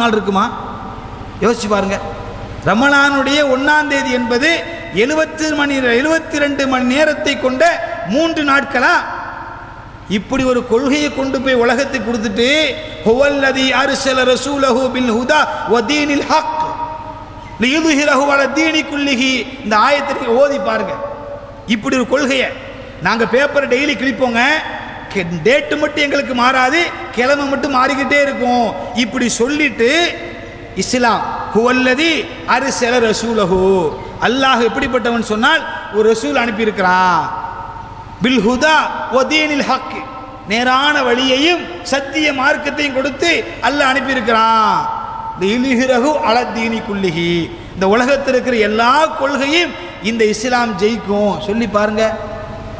நாள் இருக்குமா? யோசிச்சு பாருங்க. ரமலானுடைய ஒன்னாம் தேதி என்பது எழுபத்தி மணி எழுபத்தி ரெண்டு மணி நேரத்தை கொண்ட மூன்று நாட்களா? இப்படி ஒரு கொள்கையை கொண்டு போய் உலகத்துக்கு கொடுத்துட்டு ஹுவல்லதி அர்சல ரசூலஹு பில் ஹுதா வ ஹக் லியுதுஹிரஹு அல தீனி குல்லிஹி. இந்த ஆயத்திற்கு ஓதி பாருங்க. இப்படி ஒரு கொள்கையை. நாங்கள் பேப்பர் டெய்லி கிழிப்போங்க. டேட்டு மட்டும் எங்களுக்கு மாறாது கிழமை மட்டும் மாறிக்கிட்டே இருக்கும். இப்படி சொல்லிட்டு இஸ்லாம் ஹுவல்லதி அரிசல ரசூலஹு. அல்லாஹ் எப்படிப்பட்டவன் சொன்னால் ஒரு ரசூல் அனுப்பியிருக்கிறான். பில் ஹுதா ஒதீனில் ஹக். நேரான வழியையும் சத்திய மார்க்கத்தையும் கொடுத்து அல்லாஹ் அனுப்பியிருக்கிறான். இலிஹிரகு அலத்தீனி குல்லிஹி. இந்த உலகத்தில் இருக்கிற எல்லா கொள்கையும் இந்த இஸ்லாம் ஜெயிக்கும். சொல்லி பாருங்க.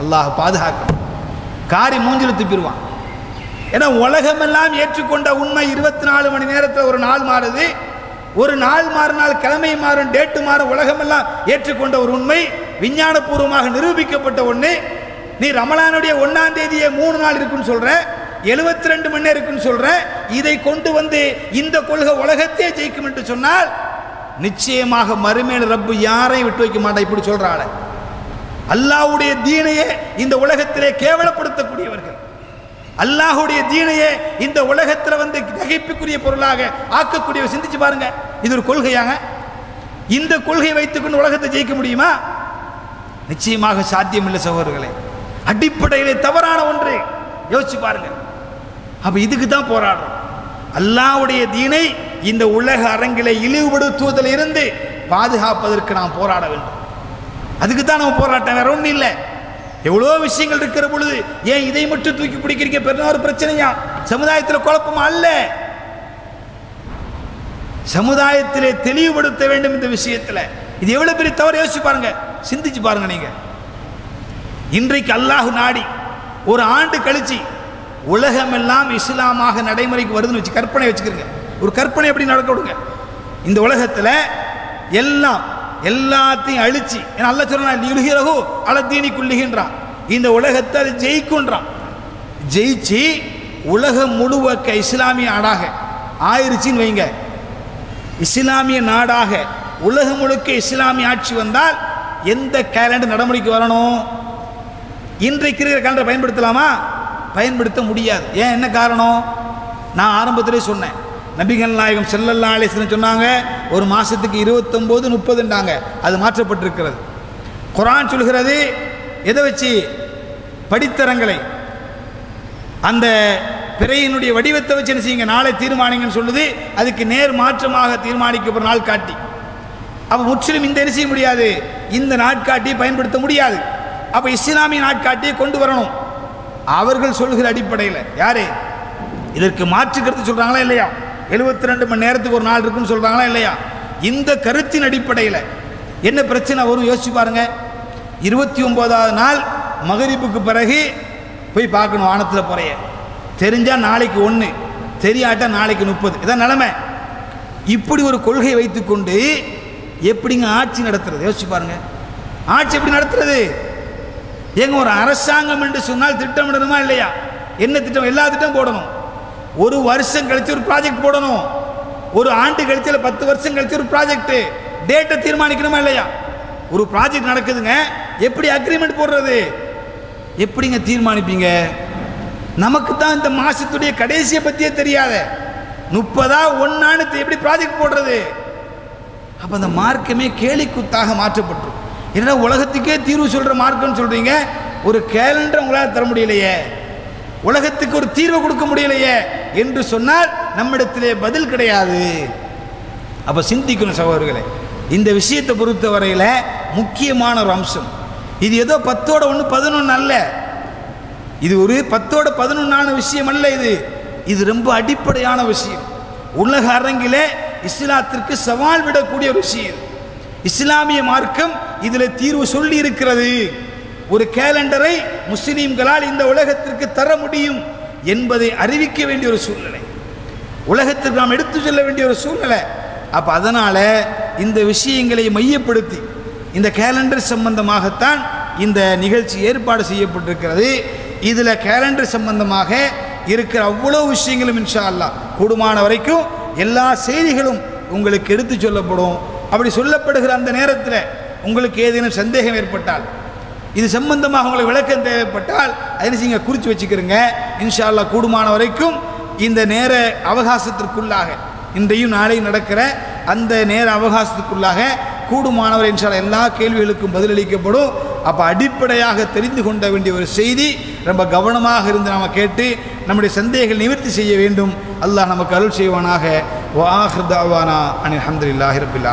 அல்லாஹ் பாதுகாக்கணும். காரி மூஞ்சில் துப்பிடுவான். ஏன்னா உலகமெல்லாம் ஏற்றுக்கொண்ட உண்மை இருபத்தி நாலு மணி நேரத்தில் ஒரு நாள் மாறுது. ஒரு நாள் மாறினால் கிழமை மாறும் டேட்டு மாறும் உலகமெல்லாம் ஏற்றுக்கொண்ட ஒரு உண்மை விஞ்ஞானபூர்வமாக நிரூபிக்கப்பட்ட ஒன்று நீ ரமலானுடைய ஒன்னாம் தேதியே மூணு நாள் இருக்குன்னு சொல்ற எழுபத்தி ரெண்டு மணி நேரம் இருக்குன்னு சொல்ற இதை கொண்டு வந்து இந்த கொள்கை உலகத்தையே ஜெயிக்கும் என்று சொன்னால் நிச்சயமாக மறுமையில் ரப்பு யாரையும் விட்டு வைக்க மாட்டா இப்படி சொல்றாள் அல்லாஹுடைய தீனையே இந்த உலகத்திலே கேவலப்படுத்தக்கூடியவர்கள். அல்லாஹுடைய தீனையே இந்த உலகத்தில் வந்து நகைப்புக்குரிய பொருளாக ஆக்கக்கூடிய சிந்திச்சு பாருங்க. இது ஒரு கொள்கையாங்க. இந்த கொள்கையை வைத்துக்கொண்டு உலகத்தை ஜெயிக்க முடியுமா? நிச்சயமாக சாத்தியமில்லை சகோதரர்களே. அடிப்படையிலே தவறான ஒன்று. யோசிச்சு பாருங்க. அப்ப இதுக்கு தான் போராடுறோம். அல்லாஹ்வுடைய தீனை இந்த உலக அரங்கிலே இழிவுபடுத்துவதில் இருந்து பாதுகாப்பதற்கு நாம் போராட வேண்டும். அதுக்கு தான் நம்ம போராட்டம் வேற ஒன்றும் இல்லை. எவ்வளோ விஷயங்கள் இருக்கிற பொழுது ஏன் இதை மட்டும் தூக்கி பிடிக்கிறீங்க? பெருநாள் ஒரு பிரச்சனையா? சமுதாயத்தில் குழப்பமா அல்ல. சமுதாயத்திலே தெளிவுபடுத்த வேண்டும் இந்த விஷயத்தில். இது எவ்வளோ பெரிய தவறு? யோசிச்சு பாருங்க. சிந்திச்சு பாருங்க நீங்க. இன்றைக்கு அல்லாஹ் நாடி ஒரு ஆண்டு கழிச்சு உலகமெல்லாம் இஸ்லாமாக நடைமுறைக்கு வருதுன்னு வச்சு கற்பனை வச்சுக்கிறங்க. ஒரு கற்பனை எப்படி நடக்க விடுங்க? இந்த உலகத்தில் எல்லாம் எல்லாத்தையும் அழிச்சு ஏன்னா அல்ல சொல்றான் நிலுகிறகோ அலத்தீனி குள்ளுகின்றான். இந்த உலகத்தை அது ஜெயிக்குன்றான். ஜெயிச்சு உலகம் முழுவக்க இஸ்லாமிய நாடாக ஆயிருச்சுன்னு வைங்க. இஸ்லாமிய நாடாக உலகம் முழுக்க இஸ்லாமிய ஆட்சி வந்தால் எந்த கேலண்டர் நடைமுறைக்கு வரணும்? இன்றைக்கு இருக்கிற கேலண்டர் பயன்படுத்தலாமா? பயன்படுத்த முடியாது. ஏன்? என்ன காரணம்? நான் ஆரம்பத்திலே சொன்னேன். நபிகள் நாயகம் செல்லல்லா அலிஸ்லம் சொன்னாங்க ஒரு மாதத்துக்கு இருபத்தொம்போது முப்பதுண்டாங்க அது மாற்றப்பட்டிருக்கிறது. குரான் சொல்கிறது எதை வச்சு? படித்தரங்களை. அந்த பிறையினுடைய வடிவத்தை வச்சு என்ன செய்யுங்க? நாளை தீர்மானிங்கன்னு சொல்லுது. அதுக்கு நேர் மாற்றமாக தீர்மானிக்கப்படுற நாள் காட்டி. அப்போ முற்றிலும் இந்த என்ன செய்ய முடியாது? இந்த நாட்காட்டியை பயன்படுத்த முடியாது. அப்போ இஸ்லாமிய நாட்காட்டியை கொண்டு வரணும். அவர்கள் சொல்கிற அடிப்படையில். யாரு? இதற்கு மாற்று கருத்து சொல்கிறாங்களா இல்லையா? எழுபத்தி ரெண்டு மணி நேரத்துக்கு ஒரு நாள் இருக்குன்னு சொல்கிறாங்களா இல்லையா? இந்த கருத்தின் அடிப்படையில் என்ன பிரச்சனை வரும்? யோசிச்சு பாருங்க. இருபத்தி ஒம்போதாவது நாள் மகரிப்புக்கு பிறகு போய் பார்க்கணும் வானத்தில் புறைய தெரிஞ்சால் நாளைக்கு ஒன்று தெரியாட்டா நாளைக்கு முப்பது. இதான் நிலமை. இப்படி ஒரு கொள்கை வைத்துக்கொண்டு எப்படிங்க ஆட்சி நடத்துறது? யோசிச்சு பாருங்க. ஆட்சி எப்படி நடத்துறது? ஏங்க ஒரு அரசாங்கம் என்று சொன்னால் திட்டமிடணுமா இல்லையா? என்ன திட்டம்? எல்லா திட்டம் போடணும். ஒரு வருஷம் கழிச்சு ஒரு ப்ராஜெக்ட் போடணும். ஒரு ஆண்டு கழிச்சு இல்லை பத்து வருஷம் கழிச்சு ஒரு ப்ராஜெக்ட் டேட்டை தீர்மானிக்கணுமா இல்லையா? ஒரு ப்ராஜெக்ட் நடக்குதுங்க. எப்படி அக்ரிமெண்ட் போடுறது? எப்படிங்க தீர்மானிப்பீங்க? நமக்கு தான் இந்த மாசத்துடைய கடைசியை பற்றியே தெரியாத. முப்பதா ஒன்னான்னு எப்படி ப்ராஜெக்ட் போடுறது? அப்போ அந்த மார்க்கமே கேலிக்குத்தாக மாற்றப்பட்டு. என்னடா உலகத்துக்கே தீர்வு சொல்கிற மார்க்கம்னு சொல்கிறீங்க ஒரு கேலண்டர் உங்களால் தர முடியலையே. உலகத்துக்கு ஒரு தீர்வு கொடுக்க முடியலையே. என்று சொன்னால் நம்மிடத்திலே பதில் கிடையாது. அப்போ சிந்திக்கணும் சகோதரர்களே இந்த விஷயத்தை பொறுத்தவரையில் முக்கியமான ஒரு அம்சம். இது ஏதோ பத்தோட ஒன்று பதினொன்று அல்ல. இது ஒரு பத்தோட பதினொன்றான விஷயம் அல்ல இது. இது ரொம்ப அடிப்படையான விஷயம். உலக அரங்கிலே இஸ்லாத்திற்கு சவால் விடக்கூடிய ஒரு விஷயம். இஸ்லாமிய மார்க்கம் இதில் தீர்வு சொல்லி இருக்கிறது ஒரு கேலண்டரை முஸ்லீம்களால் இந்த உலகத்திற்கு தர முடியும். என்பதை அறிவிக்க வேண்டிய ஒரு சூழ்நிலை. உலகத்திற்கு நாம் எடுத்து செல்ல வேண்டிய ஒரு சூழ்நிலை. அப்போ அதனால் இந்த விஷயங்களை மையப்படுத்தி இந்த கேலண்டர் சம்பந்தமாகத்தான் இந்த நிகழ்ச்சி ஏற்பாடு செய்யப்பட்டிருக்கிறது. இதில் கேலண்டர் சம்பந்தமாக இருக்கிற அவ்வளோ விஷயங்களும் இன்ஷா அல்லாஹ் கூடுமான வரைக்கும் எல்லா செய்திகளும் உங்களுக்கு எடுத்து சொல்லப்படும். அப்படி சொல்லப்படுகிற அந்த நேரத்தில் உங்களுக்கு ஏதேனும் சந்தேகம் ஏற்பட்டால் இது சம்பந்தமாக உங்களுக்கு விளக்கம் தேவைப்பட்டால் அதை நீங்கள் குறித்து வச்சுக்கிறீங்க. இன்ஷா அல்லாஹ் கூடுமான வரைக்கும் இந்த நேர அவகாசத்திற்குள்ளாக இன்றையும் நாளையும் நடக்கிற அந்த நேர அவகாசத்துக்குள்ளாக கூடுமானவர் என்றால் எல்லா கேள்விகளுக்கும் பதிலளிக்கப்படும். அப்போ அடிப்படையாக தெரிந்து கொண்ட வேண்டிய ஒரு செய்தி ரொம்ப கவனமாக இருந்து நாம் கேட்டு நம்முடைய சந்தேகங்கள் நிவர்த்தி செய்ய வேண்டும். அல்லாஹ் நமக்கு அருள் செய்வானாக. வாஹிர் தாவானா அனில் அஹமதுல்லாஹி ரபில்